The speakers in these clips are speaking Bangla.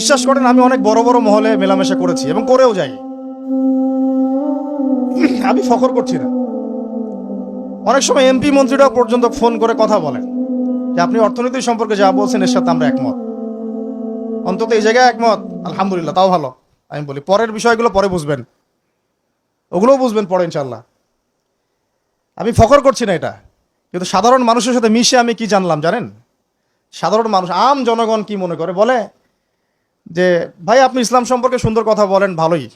বিশ্বাস করেন, আমি অনেক বড় বড় মহলে মেলামেশা করেছি এবং করেও যাই। আমি ফখর করছি না। অনেক সময় এমপি মন্ত্রীরাও পর্যন্ত ফোন করে কথা বলেন যে, আপনি অর্থনীতি সম্পর্কে যা বলছেন, এর সাথে আমরা একমত। অন্তত এই জায়গায় একমত? আলহামদুলিল্লাহ, তাও ভালো। আমি বলি, পরের বিষয়গুলো পরে বুঝবেন। ওগুলোও বুঝবেন পরে ইনশাল্লাহ আমি ফখর করছি না এটা। কিন্তু সাধারণ মানুষের সাথে মিশে আমি কি জানলাম, জানেন? সাধারণ মানুষ, আম জনগণ কি মনে করে? বলে যে, ভাই, আপনি ইসলাম সম্পর্কে সুন্দর কথা বলেন, ভালোই।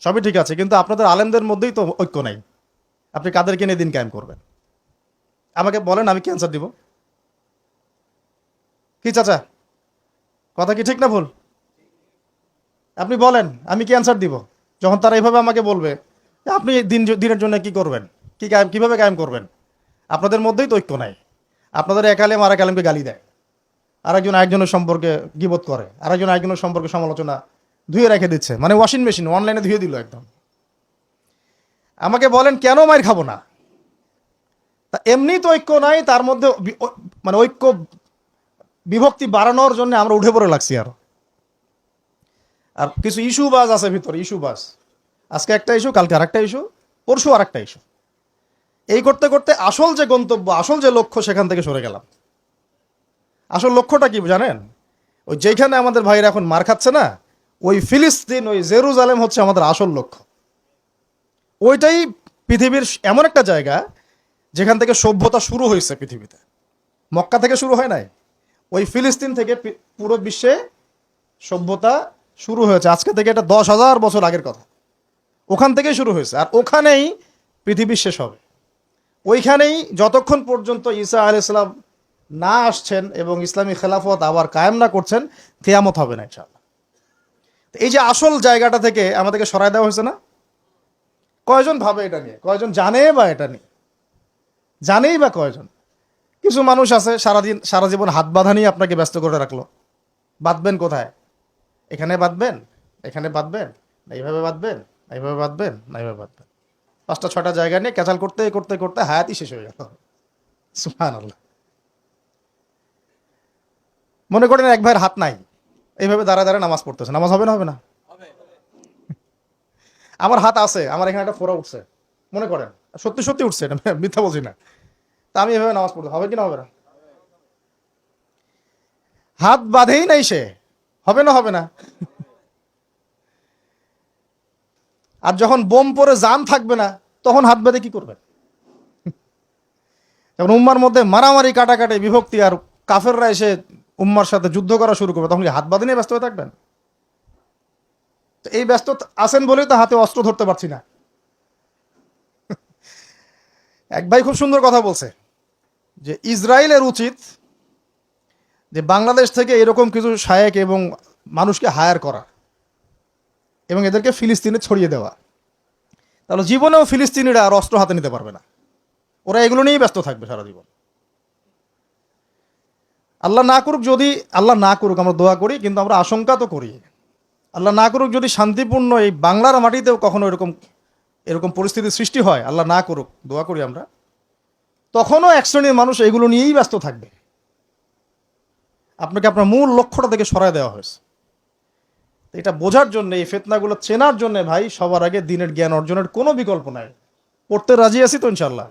সবই ঠিক আছে, কিন্তু আপনাদের আলেমদের মধ্যেই তো ঐক্য নাই। আপনি কাদেরকে নিয়ে দিন কায়েম করবেন? আমাকে বলেন, আমি ক্যান্সার দিব? কি চাচা? কথা কি ঠিক না ভুল? আপনি বলেন, আমি কি অ্যান্সার দিব? যখন তারা এইভাবে আমাকে বলবে, আপনি দিন দিনের জন্য কি করবেন? কি কায়েম, কীভাবে কায়েম করবেন? আপনাদের মধ্যেই তো ঐক্য নাই। আপনাদের এক আলেম আর এক আলেমকে গালি দেয়। আরেকজন আরেকজনের সম্পর্কে গিবত করে, আরেকজন আরেকজনের সম্পর্কে সমালোচনা ধুয়ে রেখে দিচ্ছে মানে ওয়াশিং মেশিন অনলাইনে ধুয়ে দিল একদম। আমাকে বলেন, কেন মায়ের খাব না? তা এমনি তো ঐক্য নাই, তার মধ্যে মানে ঐক্য বিভক্তি বাড়ানোর জন্য আমরা উঠে পড়ে লাগছি আর। আর কিছু ইস্যু বাস আছে ভিতরে ইস্যু বাস আজকে একটা ইস্যু কালকে আরেকটা ইস্যু পরশু আরেকটা ইস্যু এই করতে করতে আসল যে গন্তব্য, আসল যে লক্ষ্য, সেখান থেকে সরে গেলাম। আসল লক্ষ্যটা কি জানেন? ওই যেখানে আমাদের ভাইরা এখন মার খাচ্ছে না, ওই ফিলিস্তিন, ওই জেরুজালেম হচ্ছে আমাদের আসল লক্ষ্য। ওইটাই পৃথিবীর এমন একটা জায়গা যেখান থেকে সভ্যতা শুরু হয়েছে পৃথিবীতে। মক্কা থেকে শুরু হয় নাই? ওই ফিলিস্তিন থেকে পুরো বিশ্বে সভ্যতা শুরু হয়েছে। আজকে থেকে এটা দশ হাজার বছর আগের কথা। ওখান থেকেই শুরু হয়েছে। আর ওখানেই পৃথিবী শেষ হবে। ওইখানেই যতক্ষণ পর্যন্ত ঈসা আল ইসলাম না আসছেন এবং ইসলামী খেলাফত আবার কায়েম না করছেন, কেয়ামত হবে না ইনশাআল্লাহ। তো এই যে আসল জায়গাটা থেকে আমাদেরকে সরায় দেওয়া হয়েছে না? কয়জন ভাবে এটা নিয়ে? কয়জন জানে বা এটা নিয়ে? জানেই বা কয়জন? কিছু মানুষ আছে, সারাদিন, সারা জীবন হাত বাঁধা নিয়ে আপনাকে ব্যস্ত করে রাখল। বাঁধবেন কোথায়? এখানে বাঁধবেন? এখানে বাঁধবেন? না এইভাবে বাঁধবেন? না এইভাবে বাঁধবেন? না এইভাবে বাঁধবেন? পাঁচটা ছটা জায়গা নিয়ে ক্যাচাল করতে করতে করতে হায়াতই শেষ হয়ে গেল। সুহান আল্লাহ মনে করেন এক ভাইয়ের হাত নাই। এইভাবে দাঁড়া দাঁড়া নামাজ পড়তেছে। নামাজ হবে না হবে না? আমার হাত আছে আমার এখানে একটা ফোড়া উঠছে। মনে করেন? সত্যি সত্যি উঠছে এটা মিথ্যা বলছি না। তা আমি এভাবে নামাজ পড়তে হবে কি না হবে না? হাত বাঁধেই নাই সে। হবে না হবে না? আর যখন বোম পরে জান থাকবে না তখন হাত বেঁধে কি করবেন? যখন উম্মার মধ্যে মারামারি কাটাকাটি বিভক্তি আর কাফেররা এসে উম্মার সাথে যুদ্ধ করা শুরু করবে, তখন কি হাত বাঁধে নিয়ে ব্যস্ত হয়ে থাকবেন? তো এই ব্যস্ত আছেন বলেই তো হাতে অস্ত্র ধরতে পারছি না। এক ভাই খুব সুন্দর কথা বলছে, যে ইসরায়েলের উচিত যে বাংলাদেশ থেকে এরকম কিছু শায়েক এবং মানুষকে হায়ার করা এবং এদেরকে ফিলিস্তিনে ছড়িয়ে দেওয়া। তাহলে জীবনেও ফিলিস্তিনিরা আর অস্ত্র হাতে নিতে পারবে না। ওরা এগুলো নিয়েই ব্যস্ত থাকবে সারা জীবন। আল্লাহ না করুক যদি আল্লাহ না করুক আমরা দোয়া করি কিন্তু আমরা আশঙ্কা তো করি। আল্লাহ না করুক যদি শান্তিপূর্ণ এই বাংলার মাটিতেও কখনো এরকম এরকম পরিস্থিতির সৃষ্টি হয় আল্লাহ না করুক দোয়া করি আমরা তখনও এক শ্রেণির মানুষ এগুলো নিয়েই ব্যস্ত থাকবে। আপনাকে আপনার মূল লক্ষ্যটা থেকে সরায় দেওয়া হয়েছে। এটা বোঝার জন্য এই ফেতনাগুলো চেনার জন্য ভাই সবার আগে দিনের জ্ঞান অর্জনের কোনো বিকল্প নাই। পড়তে রাজি আছি তো ইনশাল্লাহ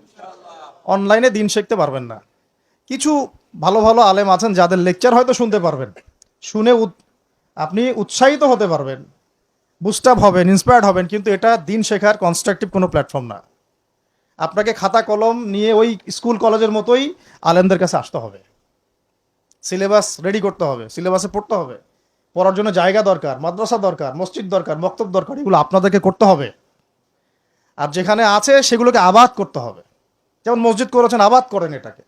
অনলাইনে দিন শিখতে পারবেন না। কিছু ভালো ভালো আলেম আছেন, যাদের লেকচার হয়তো শুনতে পারবেন। শুনে আপনি উৎসাহিত হতে পারবেন। বুস্টাপ হবেন ইন্সপায়ার্ড হবেন, কিন্তু এটা দিন শেখার কনস্ট্রাকটিভ কোনো প্ল্যাটফর্ম না। আপনাকে খাতা কলম নিয়ে ওই স্কুল কলেজের মতোই আলেমদের কাছে আসতে হবে। সিলেবাস রেডি করতে হবে সিলেবাসে পড়তে হবে। পড়ার জন্য জায়গা দরকার, মাদ্রাসা দরকার, মসজিদ দরকার, মক্তব দরকার, এগুলো আপনাদেরকে করতে হবে। আর যেখানে আছে সেগুলোকে আবাদ করতে হবে। যেমন মসজিদ করেছেন, আবাদ করেন এটাকে।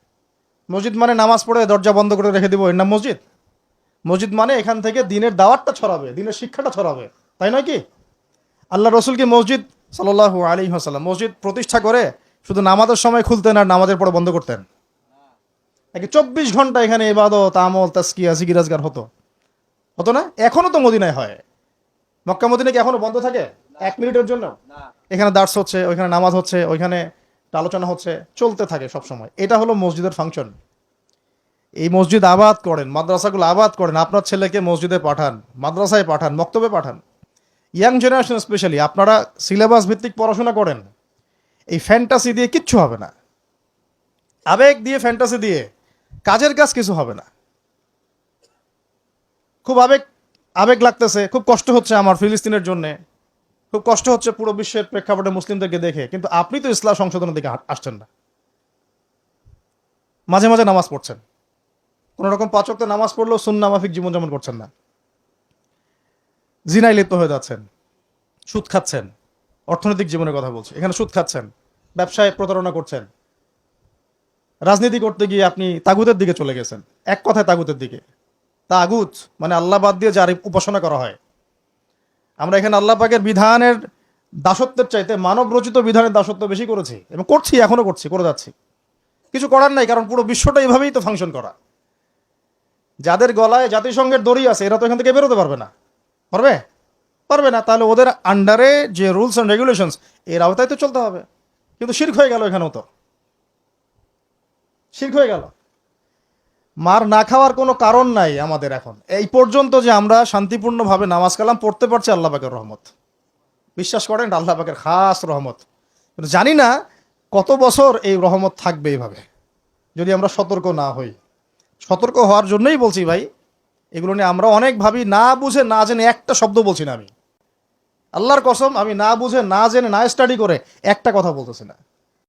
মসজিদ মানে নামাজ পড়ে দরজা বন্ধ করে রেখে দিব এর নাম মসজিদ? মসজিদ মানে এখান থেকে দিনের দাওয়াতটা ছড়াবে দিনের শিক্ষাটা ছড়াবে তাই নয় কি? আল্লাহ রসুল কি মসজিদ সাল্লাহ আলী হাসাল্লাম মসজিদ প্রতিষ্ঠা করে শুধু নামাজের সময় খুলতেন আর নামাজের পরে বন্ধ করতেন? নাকি চব্বিশ ঘণ্টা এখানে ইবাদত আমল তাস্কিয়া জিগিরাজগার হতো? হতো না? এখনও তো মদিনায় হয়। মক্কা মদিনা কি এখনও বন্ধ থাকে? এক মিনিটের জন্য? এখানে দার্স হচ্ছে ওইখানে নামাজ হচ্ছে ওইখানে আলোচনা হচ্ছে, চলতে থাকে সব সময় এটা হলো মসজিদের ফাংশন এই মসজিদ আবাদ করেন, মাদ্রাসাগুলো আবাদ করেন, আপনার ছেলেকে মসজিদে পাঠান, মাদ্রাসায় পাঠান, মক্তবে পাঠান। ইয়াং জেনারেশন স্পেশালি আপনারা সিলেবাস ভিত্তিক পড়াশোনা করেন, এই ফ্যান্টাসি দিয়ে কিচ্ছু হবে না। আবেগ দিয়ে ফ্যান্টাসি দিয়ে কাজের কাজ কিছু হবে না। খুব আবেগ আবেগ লাগতেছে, খুব কষ্ট হচ্ছে আমার ফিলিস্তিনের জন্য। খুব কষ্ট হচ্ছে পুরো বিশ্বের প্রেক্ষাপটে মুসলিমদেরকে দেখে, কিন্তু আপনি তো ইসলাম সংশোধনের দিকে আসছেন না। মাঝে মাঝে নামাজ পড়ছেন। কোনো রকম পাচক নামাজ পড়লেও সুন্না মাফিক জীবনযাপন করছেন না। জিনায় লিপ্ত হয়ে যাচ্ছেন, সুদ খাচ্ছেন, অর্থনৈতিক জীবনের কথা বলছি। এখানে সুদ খাচ্ছেন, ব্যবসায় প্রতারণা করছেন। রাজনীতি করতে গিয়ে আপনি তাগুতের দিকে চলে গেছেন। এক কথায় তাগুতের দিকে। তাগুত মানে আল্লাহ বাদ দিয়ে যার উপাসনা করা হয় আমরা এখানে আল্লাহ পাকের বিধানের দাসত্বের চাইতে মানব রচিত বিধানের দাসত্ব বেশি করেছি এবং করছি, এখনও করছি, করে যাচ্ছি। কিছু করার নাই, কারণ পুরো বিশ্বটা এইভাবেই তো ফাংশন করা। যাদের গলায় জাতিসংঘের দড়ি আছে, এরা তো এখান থেকে বেরোতে পারবে না। পারবে? পারবে না, তাহলে ওদের আন্ডারে যে রুলস অ্যান্ড রেগুলেশনস এর আওতায় তো চলতে হবে। কিন্তু শির্ক হয়ে গেল এখানেও তো। শির্ক হয়ে গেল। মার না খাওয়ার কোনো কারণ নাই আমাদের এখন। এই পর্যন্ত যে আমরা শান্তিপূর্ণভাবে নামাজ কালাম পড়তে পারছি আল্লাহ পাকের রহমত। বিশ্বাস করেন, আল্লাহ পাকের খাস রহমত। কিন্তু জানি না কত বছর এই রহমত থাকবে এইভাবে, যদি আমরা সতর্ক না হই। সতর্ক হওয়ার জন্যই বলছি ভাই, এগুলো নিয়ে আমরা অনেক ভাবি, না বুঝে, না জেনে একটা শব্দ বলছি না আমি। আল্লাহর কসম, আমি না বুঝে, না জেনে, না স্টাডি করে একটা কথা বলতেছি না।